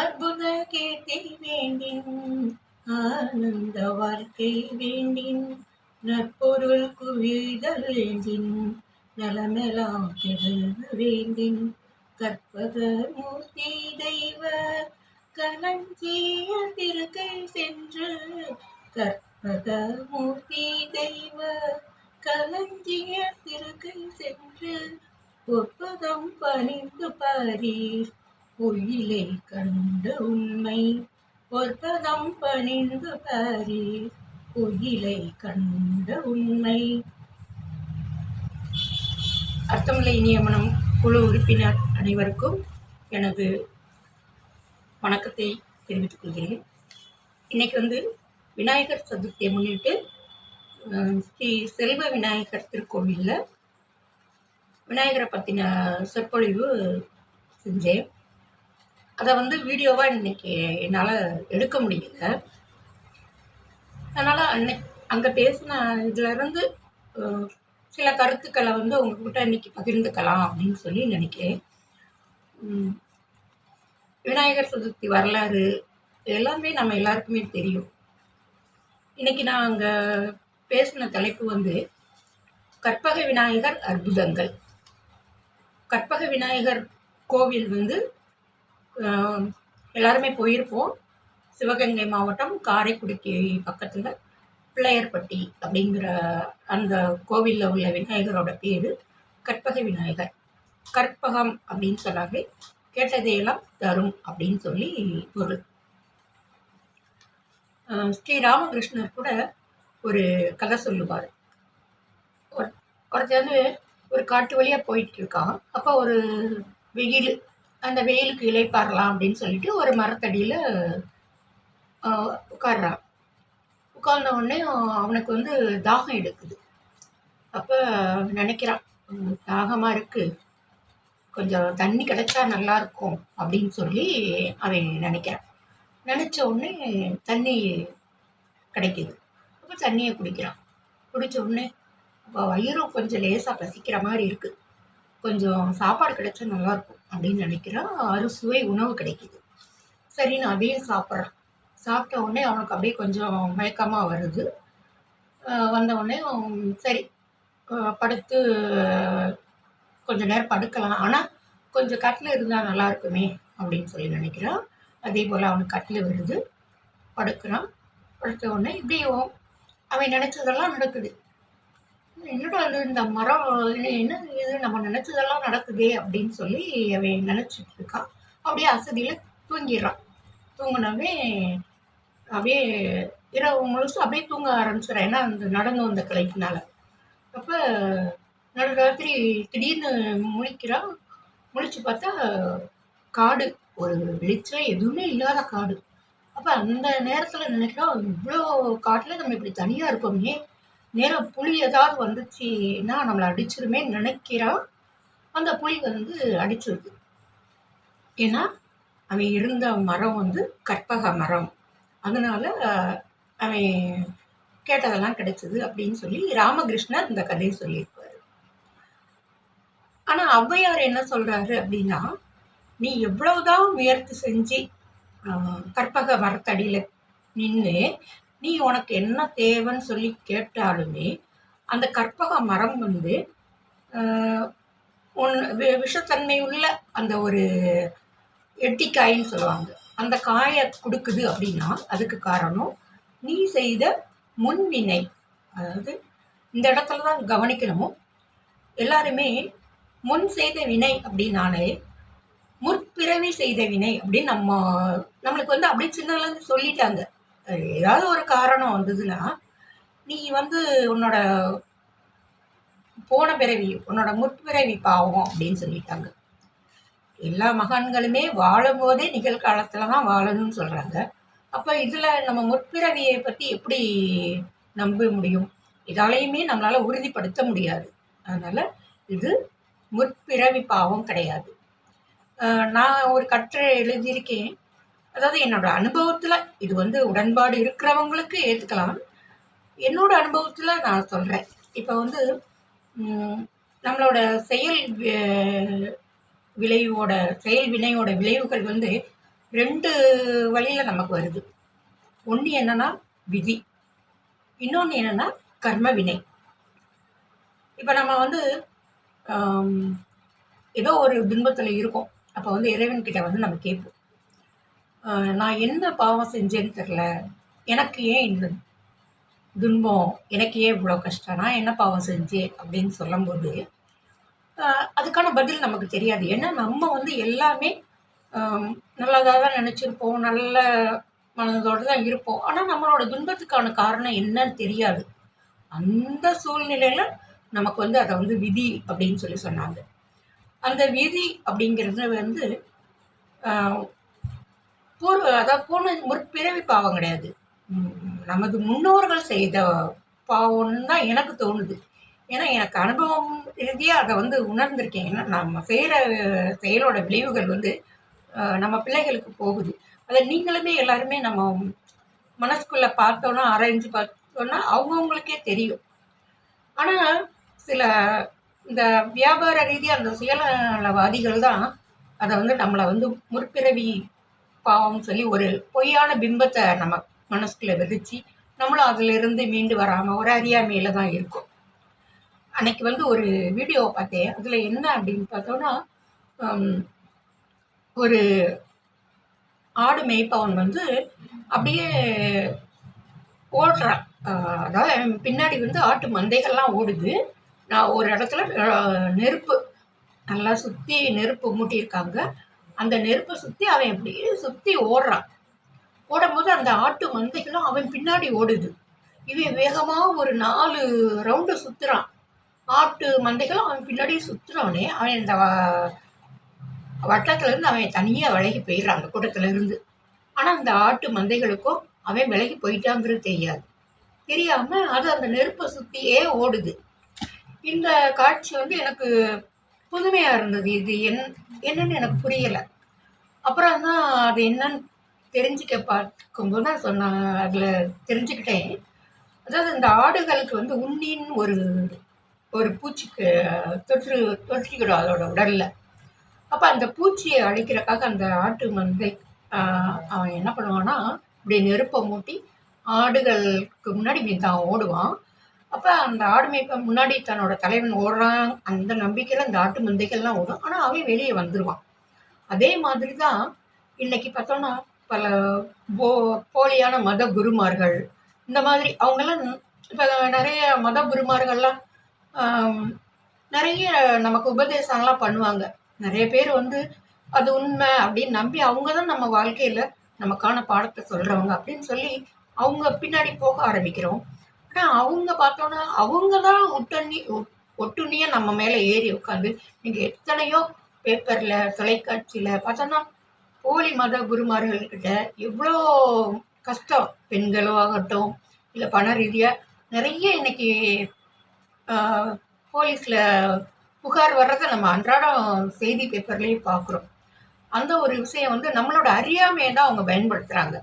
அற்புத கீர்த்தி வேண்டின் ஆனந்த வாழ்க்கை வேண்டின் நற்பொருள் குவிதல் வேண்டின் நலமெலாம் பெருக வேண்டின். கற்பக மூர்த்தி தெய்வ கலஞ்சிய திருக்கை சென்று கற்பக மூர்த்தி தெய்வ கலஞ்சிய திருக்கை சென்று ஒப்பதம் பணிந்து பாரீர். பொய்யிலை கண்ட உண்மை ஒற்பதம் பணிந்து பாரி. பொய்யிலை கண்ட உண்மை. அர்த்தமில்லை நியமனம் குழு உறுப்பினர் அனைவருக்கும் எனது வணக்கத்தை தெரிவித்துக் கொள்கிறேன். இன்னைக்கு வந்து விநாயகர் சதுர்த்தியை முன்னிட்டு ஸ்ரீ செல்வ விநாயகர் திருக்கோவிலில் விநாயகரை பற்றின சொற்பொழிவு செஞ்சேன். அதை வந்து வீடியோவாக இன்னைக்கு என்னால் எடுக்க முடியல. அதனால் அன்னை அங்கே பேசின இதுலேருந்து சில கருத்துக்களை வந்து உங்ககிட்ட இன்றைக்கி பகிர்ந்துக்கலாம் அப்படின்னு சொல்லி நினைக்கிறேன். விநாயகர் சதுர்த்தி வரலாறு எல்லாமே நம்ம எல்லாருக்குமே தெரியும். இன்னைக்கு நான் அங்கே பேசின தலைப்பு வந்து கற்பக விநாயகர் அற்புதங்கள். கற்பக விநாயகர் கோவில் வந்து எல்லாருமே போயிருப்போம். சிவகங்கை மாவட்டம் காரைக்குடிக்கு பக்கத்தில் பிள்ளையார்பட்டி அப்படிங்கிற அந்த கோவிலில் உள்ள விநாயகரோட பேர் கற்பக விநாயகர். கற்பகம் அப்படின்னு சொன்னாலே கேட்டதையெல்லாம் தரும் அப்படின்னு சொல்லி பொருள். ஸ்ரீ ராமகிருஷ்ணர் கூட ஒரு கதை சொல்லுவார். ஒருத்தர் வந்து ஒரு காட்டு வழியாக போயிட்டு இருக்கான். அப்போ ஒரு வெயில் அந்த வெயிலுக்கு இளைப்பாறலாம் அப்படின்னு சொல்லிட்டு ஒரு மரத்தடியில் உட்கார்றான் உட்கார்ந்த உடனே அவனுக்கு வந்து தாகம் எடுக்குது. அப்போ நினைக்கிறான் தாகமாக இருக்குது கொஞ்சம் தண்ணி கிடைச்சா நல்லா இருக்கும் அப்படின்னு சொல்லி அவன் நினைக்கிறான். நினச்ச உடனே தண்ணி கிடைக்குது. அப்போ தண்ணியை குடிக்கிறான். குடித்த உடனே வயிறும் கொஞ்சம் லேசாக பசிக்கிற மாதிரி இருக்குது கொஞ்சம் சாப்பாடு கிடைச்சா நல்லாயிருக்கும் அப்படின்னு நினைக்கிறான் அறுசுவை உணவு கிடைக்குது. சரின்னு அதையும் சாப்பிட்றான். சாப்பிட்ட உடனே அவனுக்கு அப்படியே கொஞ்சம் மயக்கமாக வருது. வந்த உடனே சரி படுத்து கொஞ்சம் நேரம் படுக்கலாம். ஆனால் கொஞ்சம் கட்டில் இருந்தால் நல்லா இருக்குமே அப்படின்னு சொல்லி நினைக்கிறான் அதே போல் அவனுக்கு கட்டில் வருது. படுக்கிறான். படுத்த உடனே இப்படியும் அவன் நினச்சதெல்லாம் நடக்குது. என்னடா அது இந்த மரம் என்ன- இது? நம்ம நினச்சதெல்லாம் நடக்குதே அப்படின்னு சொல்லி அவன் நினச்சிட்டு இருக்கான் அப்படியே அசதியில் தூங்கிடுறான். தூங்கினவே அப்படியே இரவு முழுசும் அப்படியே தூங்க ஆரம்பிச்சிடறேன். ஏன்னா அந்த நடந்து வந்த கலைக்குனால. அப்போ நடுராத்திரி திடீர்னு முழிக்கிறான் முழிச்சு பார்த்தா காடு. ஒரு வெளிச்சம் எதுவுமே இல்லாத காடு. அப்போ அந்த நேரத்தில் நினைக்கிறோம் இவ்வளோ காட்டில் நம்ம இப்படி தனியாக இருப்போமே நேரம் புலி ஏதாவது வந்துச்சுன்னா நம்மளை அடிச்சிருமே நினைக்கிறான். அந்த புலி வந்து அடிச்சிருது ஏன்னா அவன் இருந்த மரம் வந்து கற்பக மரம். அதனால அவன் கேட்டதெல்லாம் கிடைச்சது அப்படின்னு சொல்லி ராமகிருஷ்ணர் இந்த கதையை சொல்லியிருப்பாரு. ஆனால் ஔவையார் என்ன சொல்கிறாரு அப்படின்னா நீ எவ்வளவுதான் முயற்சி செஞ்சு கற்பக மரத்தடியில் நின்று நீ உனக்கு என்ன தேவைன்னு சொல்லி கேட்டாலுமே அந்த கற்பக மரம் வந்து ஆஹ், உன் வி- விஷத்தன்மை உள்ள அந்த ஒரு எட்டிக்காயின்னு சொல்லுவாங்க. அந்த காயை கொடுக்குது அப்படின்னா அதுக்கு காரணம் நீ செய்த முன்வினை. அதாவது இந்த இடத்துல தான் கவனிக்கணும்? எல்லாருமே முன் செய்த வினை அப்படின்னாலே முற்பிறவி செய்த வினை அப்படின்னு நம்ம நம்மளுக்கு வந்து அப்படியே சின்னதுலேருந்து சொல்லிட்டாங்க. ஏதாவது ஒரு காரணம் வந்ததுன்னா நீ வந்து உன்னோட போன பிறவி உன்னோட முற்பிறவி பாவம் அப்படின்னு சொல்லிட்டாங்க. எல்லா மகான்களுமே வாழும்போதே நிகழ்காலத்தில் தான் வாழணும்னு சொல்கிறாங்க அப்போ இதில் நம்ம முற்பிறவியை பற்றி எப்படி நம்ப முடியும்? இதாலையுமே நம்மளால் உறுதிப்படுத்த முடியாது. அதனால் இது முற்பிறவி பாவம் கிடையாது. நான் ஒரு கட்டுரை எழுதியிருக்கேன். அதாவது என்னோட அனுபவத்தில் இது வந்து உடன்பாடு இருக்கிறவங்களுக்கு ஏற்றுக்கலாம் என்னோட அனுபவத்தில் நான் சொல்கிறேன் இப்போ வந்து நம்மளோட செயல் விளைவோட செயல் வினையோட விளைவுகள் வந்து ரெண்டு வழியில் நமக்கு வருது. ஒன்று என்னென்னா விதி. இன்னொன்று என்னன்னா கர்ம வினை. இப்போ நம்ம வந்து ஏதோ ஒரு துன்பத்தில் இருக்கோம். அப்போ வந்து இறைவன்கிட்ட வந்து நம்ம கேட்போம். நான் என்ன பாவம் செஞ்சேன்னு தெரில எனக்கு ஏன் இந்த துன்பம்? எனக்கு ஏன் இவ்வளோ கஷ்டம்? நான் என்ன பாவம் செஞ்சேன்? அப்படின்னு சொல்லும்போது அதுக்கான பதில் நமக்கு தெரியாது. ஏன்னா நம்ம வந்து எல்லாமே நல்லதாக தான் நினச்சிருப்போம் நல்ல மனதோடு தான் இருப்போம். ஆனால் நம்மளோட துன்பத்துக்கான காரணம் என்னன்னு தெரியாது. அந்த சூழ்நிலையில் நமக்கு வந்து அதை வந்து விதி அப்படின்னு சொல்லி சொன்னாங்க. அந்த விதி அப்படிங்கிறது வந்து பூர்வ அதாவது போன முற்பிறவி பாவம் கிடையாது. நமது முன்னோர்கள் செய்த பாவம்னு தான் எனக்கு தோணுது. ஏன்னா எனக்கு அனுபவம் ரீதியாக அதை வந்து உணர்ந்திருக்கேன். ஏன்னா நம்ம செய்கிற செயலோட விளைவுகள் வந்து நம்ம பிள்ளைகளுக்கு போகுது. அதை நீங்களுமே எல்லாருமே நம்ம மனசுக்குள்ளே பார்த்தோன்னா ஆராய்ஞ்சு பார்த்தோன்னா அவங்கவுங்களுக்கே தெரியும். ஆனால் சில இந்த வியாபார ரீதியாக அந்த சுயநலவாதிகள் தான் அதை வந்து நம்மளை வந்து முற்பிறவி பாவம் சொல்லி ஒரு பொய்யான பிம்பத்தை நம்ம மனசுக்குள்ளே விதிச்சு நம்மளும் அதிலிருந்து மீண்டு வராமல் ஒரு அறியாமையில் தான் இருக்கும். அன்னைக்கு வந்து ஒரு வீடியோ பார்த்தேன். அதில் என்ன அப்படின்னு பார்த்தோன்னா ஒரு ஆடு மேய்ப்பவன் வந்து அப்படியே ஓடுறான் அதாவது பின்னாடி வந்து ஆட்டு மந்தைகள்லாம் ஓடுது. நான் ஒரு இடத்துல நெருப்பு நல்லா சுற்றி நெருப்பு மூட்டியிருக்காங்க. அந்த நெருப்பை சுற்றி அவன் அப்படியே சுற்றி ஓடுறான். ஓடும்போது அந்த ஆட்டு மந்தைகளும் அவன் பின்னாடி ஓடுது. இவன் வேகமாக ஒரு நாலு ரவுண்டு சுற்றுறான் ஆட்டு மந்தைகளும் அவன் பின்னாடி சுற்றுறவனே அவன் இந்த வட்டத்துலேருந்து அவன் தனியாக விலகி போயிடுறான் அந்த கூட்டத்துலேருந்து. ஆனால் அந்த ஆட்டு மந்தைகளுக்கும் அவன் விலகி போயிட்டாங்கிறது தெரியாது. தெரியாமல் அது அந்த நெருப்பை சுற்றியே ஓடுது. இந்த காட்சி வந்து எனக்கு புதுமையாக இருந்தது இது. என் என்னன்னு எனக்கு புரியலை. அப்புறம் தான் அது என்னன்னு தெரிஞ்சுக்க பார்க்கும்போது தான் சொன்னாங்க அதில் தெரிஞ்சுக்கிட்டேன். அதாவது இந்த ஆடுகளுக்கு வந்து உண்ணின்னு ஒரு ஒரு பூச்சிக்கு தொற்று தொற்றிக்கிடும் அதோட உடலில். அப்போ அந்த பூச்சியை அழிக்கிறக்காக அந்த ஆட்டு மந்தை அவன் என்ன பண்ணுவான்னா இப்படி நெருப்பை மூட்டி ஆடுகளுக்கு முன்னாடி மீன் தான் ஓடுவான். அப்போ அந்த ஆடு மேய்ப்ப முன்னாடி தன்னோட தலைவன் ஓடுறான். அந்த நம்பிக்கையில் அந்த ஆட்டு மந்தைகள்லாம் ஓடும். ஆனால் அவன் வெளியே வந்துடுவான் அதே மாதிரி தான் இன்னைக்கு பார்த்தோன்னா பல போ போலியான மத குருமார்கள் இந்த மாதிரி அவங்கெல்லாம் இப்போ நிறைய மத குருமார்கள்லாம் நிறைய நமக்கு உபதேசம்லாம் பண்ணுவாங்க. நிறைய பேர் வந்து அது உண்மை அப்படின்னு நம்பி அவங்க தான் நம்ம வாழ்க்கையில் நமக்கான பாடத்தை சொல்கிறவங்க அப்படின்னு சொல்லி அவங்க பின்னாடி போக ஆரம்பிக்கிறோம். ஆனால் அவங்க பார்த்தோன்னா அவங்க தான் ஒட்டுண்ணி ஒட்டுண்ணியாக நம்ம மேலே ஏறி உட்காந்து நீங்கள் எத்தனையோ பேப்பரில் தொலைக்காட்சியில் பார்த்தோன்னா போலி மத குருமார்கள்கிட்ட எவ்வளோ கஷ்டம். பெண்களோ ஆகட்டும் இல்லை பண ரீதியாக நிறைய இன்னைக்கு போலீஸில் புகார் வர்றதை நம்ம அன்றாடம் செய்தி பேப்பர்லேயே பார்க்குறோம். அந்த ஒரு விஷயம் வந்து நம்மளோட அறியாமையை தான் அவங்க பயன்படுத்துகிறாங்க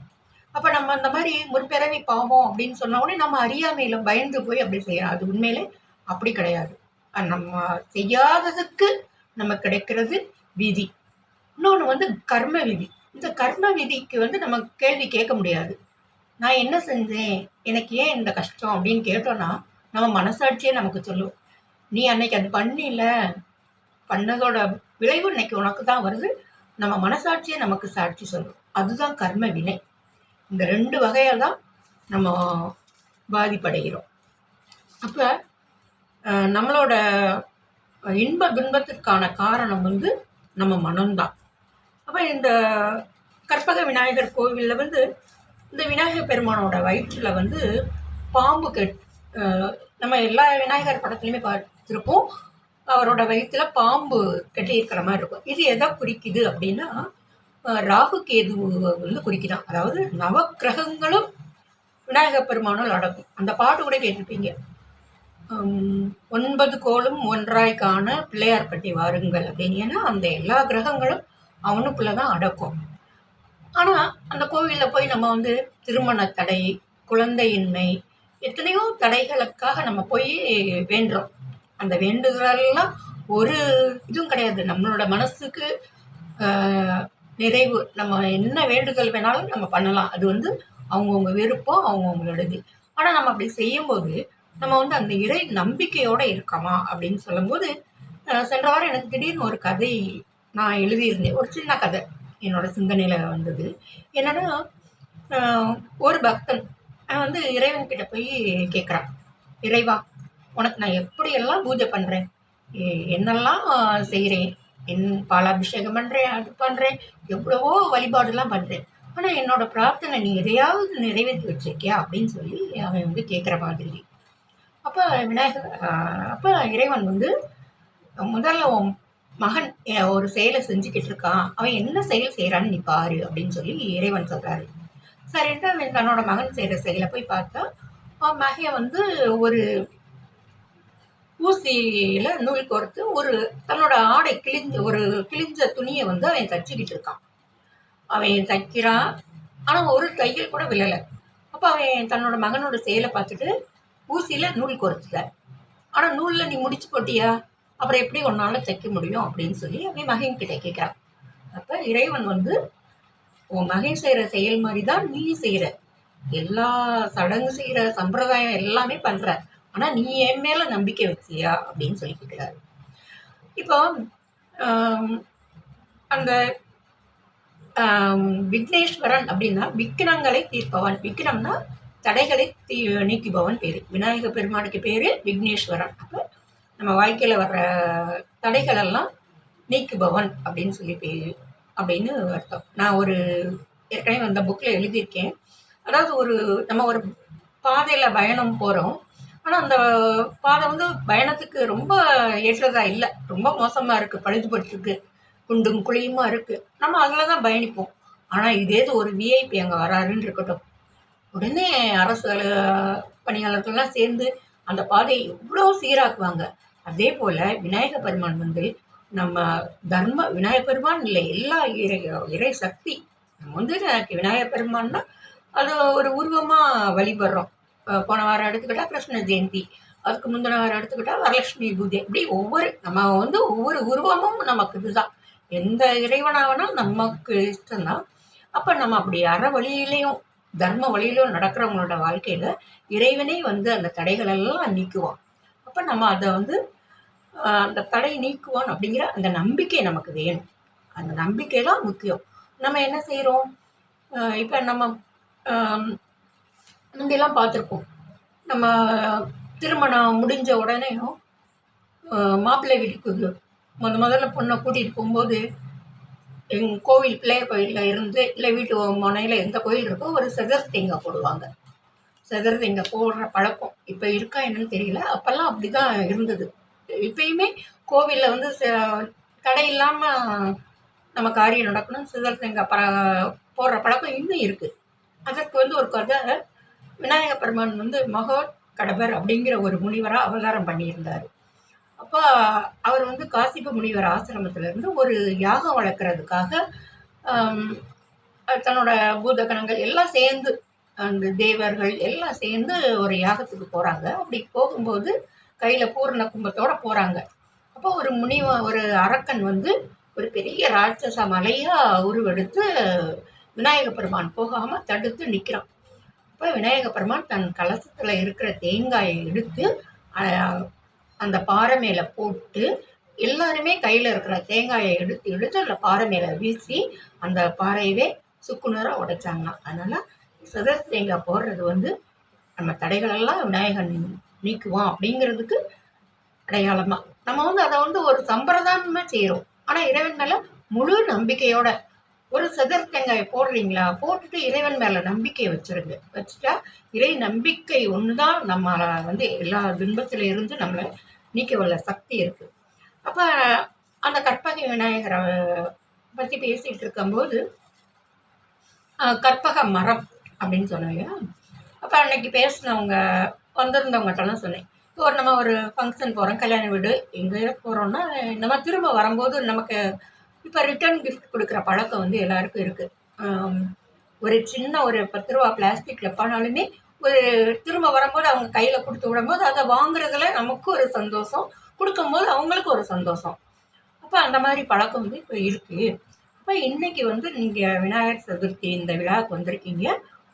அப்போ நம்ம அந்த மாதிரி முற்பிறவி பாவம் அப்படின்னு சொன்ன உடனே நம்ம அறியாமையில் பயந்து போய் அப்படி செய்யறோம் அது உண்மையிலே அப்படி கிடையாது. நம்ம செய்யாததுக்கு நம்ம கிடைக்கிறது விதி. இன்னொன்று வந்து கர்ம விதி. இந்த கர்ம விதிக்கு வந்து நம்ம கேள்வி கேட்க முடியாது. நான் என்ன செஞ்சேன்? எனக்கு ஏன் இந்த கஷ்டம் அப்படின்னு கேட்டோன்னா நம்ம மனசாட்சியே நமக்கு சொல்லும். நீ அன்னைக்கு அது பண்ணில. பண்ணதோட விளைவு இன்னைக்கு உனக்கு தான் வருது. நம்ம மனசாட்சியே நமக்கு சாட்சி சொல்லும். அதுதான் கர்ம வினை. இந்த ரெண்டு வகையாக தான் நம்ம பாதிப்படைகிறோம். அப்போ நம்மளோட இன்ப துன்பத்திற்கான காரணம் வந்து நம்ம மனம்தான் அப்போ இந்த கற்பக விநாயகர் கோவிலில் வந்து இந்த விநாயகர் பெருமானோட வயிற்றில் வந்து பாம்பு கெட் நம்ம எல்லா விநாயகர் படத்துலையுமே பார்த்துருப்போம். அவரோட வயிற்றில் பாம்பு கட்டியிருக்கிற மாதிரி இருக்கும். இது எதை குறிக்குது அப்படின்னா ராகு கேது வந்து குறிக்கிறான். அதாவது நவக்கிரகங்களும் விநாயகர் பெருமானால் அடக்கும் அந்த பாட்டு கூட கேட்டிருப்பீங்க. ஒன்பது கோளும் ஒன்றாய் காண பிள்ளையார்பட்டி வாருங்கள் அப்படின்னு. ஏன்னா அந்த எல்லா கிரகங்களும் அவனுக்குள்ள தான் அடக்கும். ஆனால் அந்த கோவிலில் போய் நம்ம வந்து திருமண தடை குழந்தையின்மை எத்தனையோ தடைகளுக்காக நம்ம போய் வேண்டுறோம். அந்த வேண்டுதலெல்லாம் ஒரு இதுவும் கிடையாது. நம்மளோட மனசுக்கு நிறைவு. நம்ம என்ன வேண்டுதல் வேணாலும் நம்ம பண்ணலாம். அது வந்து அவங்கவுங்க விருப்பம் அவங்கவுங்களோடது ஆனால் நம்ம அப்படி செய்யும்போது நம்ம வந்து அந்த இறை நம்பிக்கையோடு இருக்கமா அப்படின்னு சொல்லும்போது சென்ற வாரம் எனக்கு திடீர்னு ஒரு கதை நான் எழுதியிருந்தேன். ஒரு சின்ன கதை என்னோட சிந்தனையில் வந்தது. என்னன்னா ஒரு பக்தன் அவன் வந்து இறைவன்கிட்ட போய் கேட்குறான் இறைவா உனக்கு நான் எப்படியெல்லாம் பூஜை பண்ணுறேன் என்னெல்லாம் செய்கிறேன் என் பாலாபிஷேகம் பண்ணுறேன் அது பண்ணுறேன் எவ்வளவோ வழிபாடுலாம் பண்ணுறேன் ஆனால் என்னோட பிரார்த்தனை நீ எதையாவது நிறைவேற்றி வச்சிருக்கியா அப்படின்னு சொல்லி அவன் வந்து கேட்குற மாதிரி. அப்போ விநாயகர் அப்போ இறைவன் வந்து முதல்ல உன் மகன் ஒரு செயலை செஞ்சுக்கிட்டு இருக்கான். அவன் என்ன செயல் செய்கிறான்னு நீ பாரு அப்படின்னு சொல்லி இறைவன் சொல்கிறாரு சரின்ட்டு அவன் தன்னோட மகன் செய்கிற செயலை போய் பார்த்தா அவன் மகன் வந்து ஒரு ஊசியில் நூல் கோர்த்து ஒரு தன்னோட ஆடை கிழிஞ்ச ஒரு கிழிஞ்ச துணியை வந்து அவன் தச்சுக்கிட்டு இருக்கான். அவன் தைக்கிறான் ஆனால் ஒரு தையல் கூட விழலை. அப்போ அவன் தன்னோட மகனோட செயலை பார்த்துட்டு ஊசியில் நூல் கோர்த்துட்ட ஆனால் நூலில் நீ முடிச்சு போட்டியா? அப்புறம் எப்படி உன்னால் தைக்க முடியும்? அப்படின்னு சொல்லி அவன் மகன் கிட்ட கேட்குறான் அப்போ இறைவன் வந்து உன் மகன் செய்கிற செயல் மாதிரி தான் நீ செய்கிற எல்லா சடங்கு செய்கிற சம்பிரதாயம் எல்லாமே பண்ணுற ஆனால் நீ என் மேலே நம்பிக்கை வச்சியா? அப்படின்னு சொல்லி கேட்குறாரு இப்போ அந்த விக்னேஸ்வரன் அப்படின்னா விக்னங்களை தீர்ப்பவன். விக்னம்னா தடைகளை தீ நீக்குபவன் பேர். விநாயக பெருமானுக்கு பேர் விக்னேஸ்வரன். அப்போ நம்ம வாழ்க்கையில் வர்ற தடைகளெல்லாம் நீக்குபவன் அப்படின்னு சொல்லி பேர் அப்படின்னு அர்த்தம். நான் ஒரு ஏற்கனவே அந்த புக்கில் எழுதியிருக்கேன். அதாவது ஒரு நம்ம ஒரு பாதையில் பயணம் போகிறோம் ஆனால் அந்த பாதை வந்து பயணத்துக்கு ரொம்ப ஏற்றதாக இல்லை. ரொம்ப மோசமாக இருக்குது பழுதுபட்டுருக்கு குண்டும் குழியுமா இருக்குது நம்ம அதில் தான் பயணிப்போம். ஆனால் இதே இது ஒரு விஐபி அங்கே வராருன்னு இருக்கட்டும். உடனே அரசு பணியாளர்கள்லாம் சேர்ந்து அந்த பாதையை எவ்வளோ சீராக்குவாங்க. அதே போல் விநாயக பெருமான் வந்து நம்ம தர்ம விநாயக பெருமான் இல்லை எல்லா இறை இறை சக்தி. நம்ம வந்து எனக்கு விநாயக பெருமான்னா அது ஒரு உருவமாக வழிபடுறோம். போன வாரம் எடுத்துக்கிட்டால் கிருஷ்ண ஜெயந்தி. அதுக்கு முந்தின வாரம் எடுத்துக்கிட்டால் வரலட்சுமி பூஜை. இப்படி ஒவ்வொரு நம்ம வந்து ஒவ்வொரு உருவமும் நமக்கு இதுதான். எந்த இறைவனாகனா நமக்கு இஷ்டம்தான் அப்போ நம்ம அப்படி அற வழியிலையும் தர்ம வழியிலும் நடக்கிறவங்களோட வாழ்க்கையில் இறைவனே வந்து அந்த தடைகளெல்லாம் நீக்குவான். அப்போ நம்ம அதை வந்து அந்த தடை நீக்குவான் அப்படிங்கிற அந்த நம்பிக்கை நமக்கு வேணும். அந்த நம்பிக்கை தான் முக்கியம். நம்ம என்ன செய்கிறோம் இப்போ நம்ம முந்தையெல்லாம் பார்த்துருப்போம். நம்ம திருமணம் முடிஞ்ச உடனேயும் மாப்பிள்ளை வீட்டுக்கு முத முதல்ல பொண்ணை கூட்டிகிட்டு போகும்போது எங் கோவில் பிள்ளைய கோயிலில் இருந்து இல்லை வீட்டு முனையில் எந்த கோயில் இருக்கோ ஒரு செதர் தேங்காய் போடுவாங்க. செதர் தேங்காய் போடுற பழக்கம் இப்போ இருக்கா என்னன்னு தெரியல. அப்போல்லாம் அப்படி தான் இருந்தது. இப்பயுமே கோவிலில் வந்து ச- தடை இல்லாமல் நம்ம காரியம் நடக்கணும். சிதர் தேங்காய் ப போடுற பழக்கம் இன்னும் இருக்குது அதற்கு வந்து ஒரு கதை விநாயக பெருமான் வந்து மகோ கடபர் அப்படிங்கிற ஒரு முனிவராக அவதாரம் பண்ணியிருந்தார். அப்போ அவர் வந்து காசிப முனிவர் ஆசிரமத்திலேருந்து ஒரு யாகம் வளர்க்குறதுக்காக தன்னோட பூதகணங்கள் எல்லாம் சேர்ந்து அந்த தேவர்கள் எல்லாம் சேர்ந்து ஒரு யாகத்துக்கு போகிறாங்க அப்படி போகும்போது கையில் பூரண கும்பத்தோடு போகிறாங்க அப்போ ஒரு முனிவ ஒரு அரக்கன் வந்து ஒரு பெரிய ராட்சச மலையாக உருவெடுத்து விநாயக பெருமான் போகாமல் தடுத்து நிற்கிறான் அப்போ விநாயக பெருமான் தன் கலசத்தில் இருக்கிற தேங்காயை எடுத்து அந்த பாறை மேலே போட்டு எல்லாருமே கையில் இருக்கிற தேங்காயை எடுத்து எடுத்து அந்த பாறை மேலே வீசி அந்த பாறையவே சுக்குநராக உடைச்சாங்களாம். அதனால் சிதர் தேங்காய் போடுறது வந்து நம்ம தடைகளெல்லாம் விநாயகன் நீக்குவான் அப்படிங்கிறதுக்கு அடையாளமாக நம்ம வந்து அதை வந்து ஒரு சம்பிரதாயமாக செய்கிறோம் ஆனால் இறைவன் மேலே முழு நம்பிக்கையோட ஒரு செதர் தேங்காயை போடுறீங்களா? போட்டுட்டு இறைவன் மேலே நம்பிக்கை வச்சிருங்க. வச்சுட்டா இறை நம்பிக்கை ஒன்று தான் நம்ம வந்து எல்லா துன்பத்தில் இருந்து நம்மளை நீக்க வல்ல சக்தி இருக்குது அப்போ அந்த கற்பக விநாயகரை பற்றி பேசிகிட்டு இருக்கும்போது கற்பக மரம் அப்படின்னு சொன்னேன் இல்லையா? அப்போ அன்னைக்கு பேசினவங்க வந்திருந்தவங்ககிட்டலாம் சொன்னேன். இப்போ ஒரு நம்ம ஒரு ஃபங்க்ஷன் போகிறோம் கல்யாண வீடு எங்கே போகிறோம்னா நம்ம திரும்ப வரும்போது நமக்கு இப்போ ரிட்டர்ன் கிஃப்ட் கொடுக்குற பழக்கம் வந்து எல்லாருக்கும் இருக்குது ஒரு சின்ன ஒரு பத்து ரூபா பிளாஸ்டிக் டப்பானாலுமே ஒரு திரும்ப வரும்போது அவங்க கையில் கொடுத்து விடும்போது அதை வாங்குறதுல நமக்கு ஒரு சந்தோஷம் கொடுக்கும்போது அவங்களுக்கு ஒரு சந்தோஷம். அப்போ அந்த மாதிரி பழக்கம் வந்து இப்போ இருக்குது அப்போ இன்றைக்கி வந்து நீங்கள் விநாயகர் சதுர்த்தி இந்த விழாவுக்கு வந்திருக்கீங்க.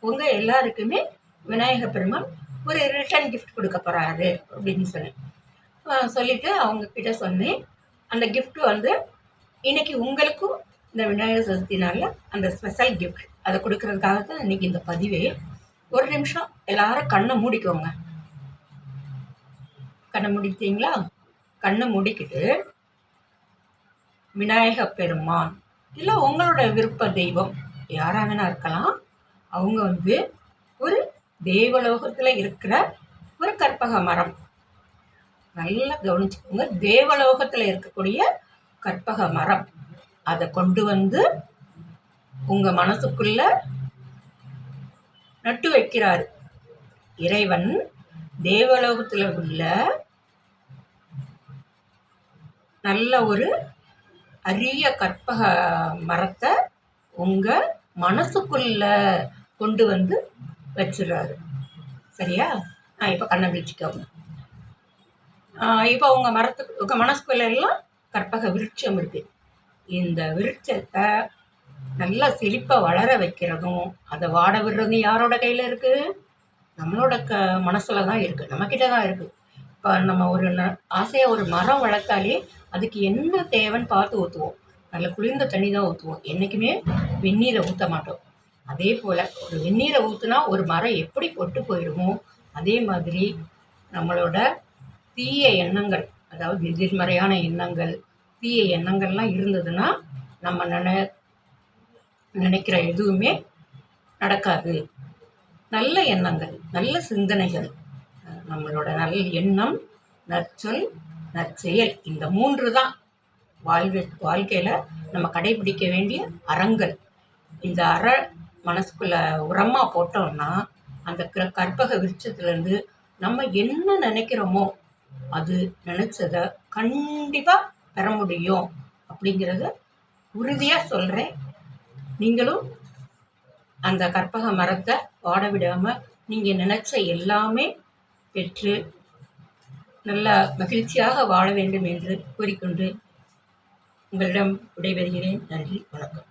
உங்கள் எல்லாருக்குமே விநாயகர் பெருமான் ஒரு ரிட்டர்ன் கிஃப்ட் கொடுக்க போகிறாரு அப்படின்னு சொன்னேன் சொல்லிவிட்டு அவங்கக்கிட்ட சொன்னேன். அந்த கிஃப்ட்டு வந்து இன்னைக்கு உங்களுக்கும் இந்த விநாயகர் சதுர்த்தி நாளில் அந்த ஸ்பெஷல் கிஃப்ட் அதை கொடுக்கறதுக்காக தான் இன்னைக்கு இந்த பதிவே. ஒரு நிமிஷம் எல்லாரும் கண்ணை மூடிக்கோங்க. கண்ணை முடித்தீங்களா கண்ணை மூடிக்கிட்டு விநாயக பெருமான் இல்லை உங்களோட விருப்ப தெய்வம் யாராக வேணா இருக்கலாம். அவங்க வந்து ஒரு தேவலோகத்தில் இருக்கிற ஒரு கற்பக மரம். நல்லா கவனிச்சுக்கோங்க. தேவலோகத்தில் இருக்கக்கூடிய கற்பக மரம். அதை கொண்டு வந்து உங்கள் மனசுக்குள்ள நட்டு வைக்கிறாரு. இறைவன் தேவலோகத்தில் உள்ள நல்ல ஒரு அரிய கற்பக மரத்தை உங்கள் மனசுக்குள்ள கொண்டு வந்து வச்சிடுறாரு. சரியா? ஆ இப்போ கண்ணை விழிச்சிக்கோங்க இப்போ உங்கள் மரத்துக்கு உங்கள் மனசுக்குள்ள எல்லாம் கற்பக விருட்சம் இருக்குது இந்த விருட்சத்தை நல்லா செழிப்பாக வளர வைக்கிறதும் அதை வாட விடுறதும் யாரோட கையில் இருக்குது நம்மளோட க மனசில் தான் இருக்குது நம்மக்கிட்ட தான் இருக்குது இப்போ நம்ம ஒரு ந- ஆசையாக ஒரு மரம் வளர்த்தாலே அதுக்கு என்ன தேவைன்னு பார்த்து ஊற்றுவோம் நல்ல குளிர்ந்த தண்ணி தான் ஊற்றுவோம் என்றைக்குமே வெந்நீரை ஊற்ற மாட்டோம். அதே போல் ஒரு வெந்நீரை ஊற்றுனா ஒரு மரம் எப்படி கொட்டு போயிடுமோ அதே மாதிரி நம்மளோட தீய எண்ணங்கள் அதாவது எதிர்மறையான எண்ணங்கள் தீய எண்ணங்கள்லாம் இருந்ததுன்னா நம்ம நினை நினைக்கிற எதுவுமே நடக்காது. நல்ல எண்ணங்கள் நல்ல சிந்தனைகள் நம்மளோட நல்ல எண்ணம் நற்சொல் நற்செயல் இந்த மூன்று தான் வாழ்வி வாழ்க்கையில் நம்ம கடைபிடிக்க வேண்டிய அறங்கள். இந்த அற மனசுக்குள்ள உரமாக போட்டோம்னா அந்த க- கற்பக விருட்சத்துலேருந்து நம்ம என்ன நினைக்கிறோமோ அது நினச்சதை கண்டிப்பாக பெற முடியும் அப்படிங்கிறத உறுதியாக சொல்கிறேன் நீங்களும் அந்த கற்பக மரத்தை வாட விடாமல் நீங்கள் நினச்ச எல்லாமே பெற்று நல்ல மகிழ்ச்சியாக வாழ வேண்டும் என்று கூறிக்கொண்டு உங்களிடம் விடைபெறுகிறேன். நன்றி வணக்கம்.